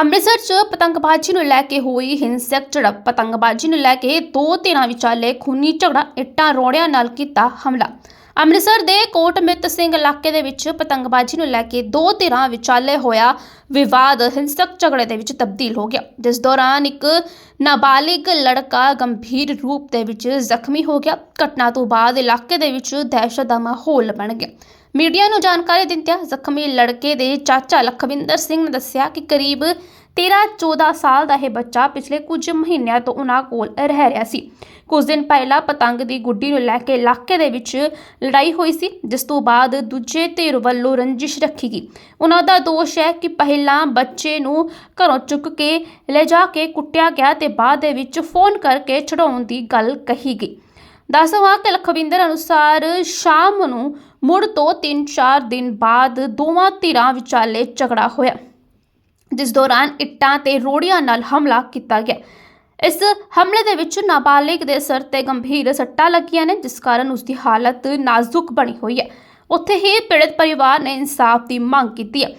ਅੰਮ੍ਰਿਤਸਰ 'ਚ ਪਤੰਗਬਾਜ਼ੀ ਨੂੰ ਲੈ ਕੇ ਹੋਈ ਹਿੰਸਕ ਝੜਪ। ਪਤੰਗਬਾਜ਼ੀ ਨੂੰ ਲੈ ਕੇ ਦੋ ਧਿਰਾਂ ਵਿਚਾਲੇ ਖੂਨੀ ਝਗੜਾ, ਇੱਟਾਂ ਰੋੜਿਆਂ ਨਾਲ ਕੀਤਾ ਹਮਲਾ। ਅੰਮ੍ਰਿਤਸਰ ਦੇ ਕੋਟ ਮਿੱਤ ਸਿੰਘ ਇਲਾਕੇ ਦੇ ਵਿੱਚ ਪਤੰਗਬਾਜ਼ੀ ਨੂੰ ਲੈ ਕੇ ਦੋ ਧਿਰਾਂ ਵਿਚਾਲੇ ਹੋਇਆ ਵਿਵਾਦ ਹਿੰਸਕ ਝਗੜੇ ਦੇ ਵਿੱਚ ਤਬਦੀਲ ਹੋ ਗਿਆ। ਜਿਸ ਦੌਰਾਨ ਇੱਕ ਨਾਬਾਲਿਗ ਲੜਕਾ ਗੰਭੀਰ ਰੂਪ ਦੇ ਵਿੱਚ ਜ਼ਖਮੀ ਹੋ ਗਿਆ। ਘਟਨਾ ਤੋਂ ਬਾਅਦ ਇਲਾਕੇ ਦੇ ਵਿੱਚ ਦਹਿਸ਼ਤ ਦਾ ਮਾਹੌਲ ਬਣ ਗਿਆ। ਮੀਡੀਆ ਨੂੰ ਜਾਣਕਾਰੀ ਦਿੰਦਿਆਂ ਜ਼ਖਮੀ ਲੜਕੇ ਦੇ ਚਾਚਾ ਲਖਵਿੰਦਰ ਸਿੰਘ ਨੇ ਦੱਸਿਆ ਕਿ ਕਰੀਬ 13-14 ਸਾਲ ਦਾ ਇਹ ਬੱਚਾ ਪਿਛਲੇ ਕੁਝ ਮਹੀਨਿਆਂ ਤੋਂ ਉਹਨਾਂ ਕੋਲ ਰਹਿ ਰਿਹਾ ਸੀ। ਕੁਝ ਦਿਨ ਪਹਿਲਾਂ ਪਤੰਗ ਦੀ ਗੁੱਡੀ ਨੂੰ ਲੈ ਕੇ ਇਲਾਕੇ ਦੇ ਵਿੱਚ ਲੜਾਈ ਹੋਈ ਸੀ, ਜਿਸ ਤੋਂ ਬਾਅਦ ਦੂਜੇ ਧਿਰ ਵੱਲੋਂ ਰੰਜਿਸ਼ ਰੱਖੀ ਗਈ। ਉਹਨਾਂ ਦਾ ਦੋਸ਼ ਹੈ ਕਿ ਪਹਿਲਾਂ ਬੱਚੇ ਨੂੰ ਘਰੋਂ ਚੁੱਕ ਕੇ ਲੈ ਜਾ ਕੇ ਕੁੱਟਿਆ ਗਿਆ ਤੇ ਬਾਅਦ ਦੇ ਵਿੱਚ ਫੋਨ ਕਰਕੇ ਛਡਾਉਣ ਦੀ ਗੱਲ ਕਹੀ ਗਈ। ਦੱਸਵਾ ਕਿ ਲਖਵਿੰਦਰ ਅਨੁਸਾਰ ਸ਼ਾਮ ਨੂੰ ਮੁੜ ਤੋਂ 3-4 ਦਿਨ ਬਾਅਦ ਦੋਵਾਂ ਧਿਰਾਂ ਵਿਚਾਲੇ ਝਗੜਾ ਹੋਇਆ। ਜਿਸ ਦੌਰਾਨ ਇੱਟਾਂ ਤੇ ਰੋੜੀਆਂ ਨਾਲ ਹਮਲਾ ਕੀਤਾ ਗਿਆ। ਇਸ ਹਮਲੇ ਦੇ ਵਿੱਚ ਨਾਬਾਲਿਗ ਦੇ ਸਿਰ ਤੇ ਗੰਭੀਰ ਸੱਟਾਂ ਲੱਗੀਆਂ ਨੇ, ਜਿਸ ਕਾਰਨ ਉਸ ਦੀ ਹਾਲਤ ਨਾਜ਼ੁਕ ਬਣੀ ਹੋਈ ਹੈ। ਉੱਥੇ ਹੀ ਪੀੜਤ ਪਰਿਵਾਰ ਨੇ ਇਨਸਾਫ ਦੀ ਮੰਗ ਕੀਤੀ ਹੈ।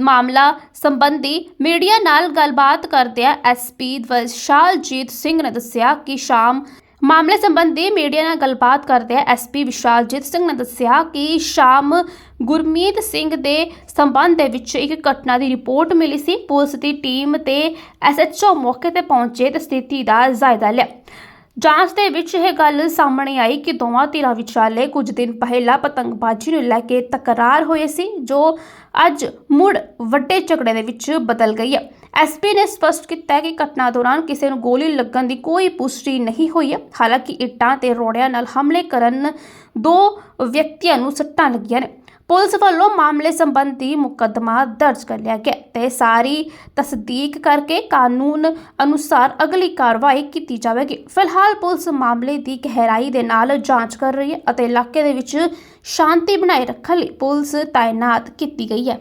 ਮਾਮਲਾ ਸੰਬੰਧੀ ਮੀਡੀਆ ਨਾਲ ਗੱਲਬਾਤ ਕਰਦਿਆਂ ਐਸਪੀ ਵਿਸ਼ਾਲਜੀਤ ਸਿੰਘ ਨੇ ਦੱਸਿਆ ਕਿ ਸ਼ਾਮ ਮਾਮਲੇ ਸੰਬੰਧੀ ਮੀਡੀਆ ਨਾਲ ਗੱਲਬਾਤ ਕਰਦੇ ਐਸਪੀ ਵਿਸ਼ਾਲਜੀਤ ਸਿੰਘ ਨੇ ਦੱਸਿਆ ਕਿ ਸ਼ਾਮ ਗੁਰਮੀਤ ਸਿੰਘ ਦੇ ਸੰਬੰਧ ਦੇ ਵਿੱਚ ਇੱਕ ਘਟਨਾ ਦੀ ਰਿਪੋਰਟ ਮਿਲੀ ਸੀ। ਪੁਲਿਸ ਦੀ ਟੀਮ ਤੇ ਐਸਐਚਓ ਮੌਕੇ ਤੇ ਪਹੁੰਚੇ ਤੇ ਸਥਿਤੀ ਦਾ ਜਾਇਜ਼ਾ ਲਿਆ। ਜਾਂਚ ਦੇ ਵਿੱਚ ਇਹ ਗੱਲ ਸਾਹਮਣੇ ਆਈ ਕਿ ਦੋਵਾਂ ਧਿਰਾਂ ਵਿਚਾਲੇ ਕੁਝ ਦਿਨ ਪਹਿਲਾਂ ਪਤੰਗਬਾਜ਼ੀ ਨੂੰ ਲੈ ਕੇ ਤਕਰਾਰ ਹੋਏ ਸੀ, ਜੋ ਅੱਜ ਮੁੜ ਵੱਡੇ ਝਗੜੇ ਦੇ ਵਿੱਚ ਬਦਲ ਗਈ ਹੈ। ਐਸਪੀ ਨੇ ਸਪਸ਼ਟ ਕੀਤਾ ਕਿ ਘਟਨਾ ਦੌਰਾਨ ਕਿਸੇ ਨੂੰ ਗੋਲੀ ਲੱਗਣ ਦੀ ਕੋਈ ਪੁਸ਼ਟੀ ਨਹੀਂ ਹੋਈ ਹੈ। ਹਾਲਾਂਕਿ ਇੱਟਾਂ ਤੇ ਰੋੜਿਆਂ ਨਾਲ ਹਮਲੇ ਕਰਨ ਦੋ ਵਿਅਕਤੀਆਂ ਨੂੰ ਸੱਟਾਂ ਲੱਗੀਆਂ ਨੇ। ਪੁਲਿਸ ਵੱਲੋਂ ਮਾਮਲੇ ਸੰਬੰਧੀ ਮੁਕੱਦਮਾ ਦਰਜ ਕਰ ਲਿਆ ਗਿਆ ਤੇ ਸਾਰੀ ਤਸਦੀਕ ਕਰਕੇ ਕਾਨੂੰਨ ਅਨੁਸਾਰ ਅਗਲੀ ਕਾਰਵਾਈ ਕੀਤੀ ਜਾਵੇਗੀ। ਫਿਲਹਾਲ ਪੁਲਿਸ ਮਾਮਲੇ ਦੀ ਗਹਿਰਾਈ ਦੇ ਨਾਲ ਜਾਂਚ ਕਰ ਰਹੀ ਹੈ ਅਤੇ ਇਲਾਕੇ ਦੇ ਵਿੱਚ ਸ਼ਾਂਤੀ ਬਣਾਏ ਰੱਖਣ ਲਈ ਪੁਲਿਸ ਤਾਇਨਾਤ ਕੀਤੀ ਗਈ ਹੈ।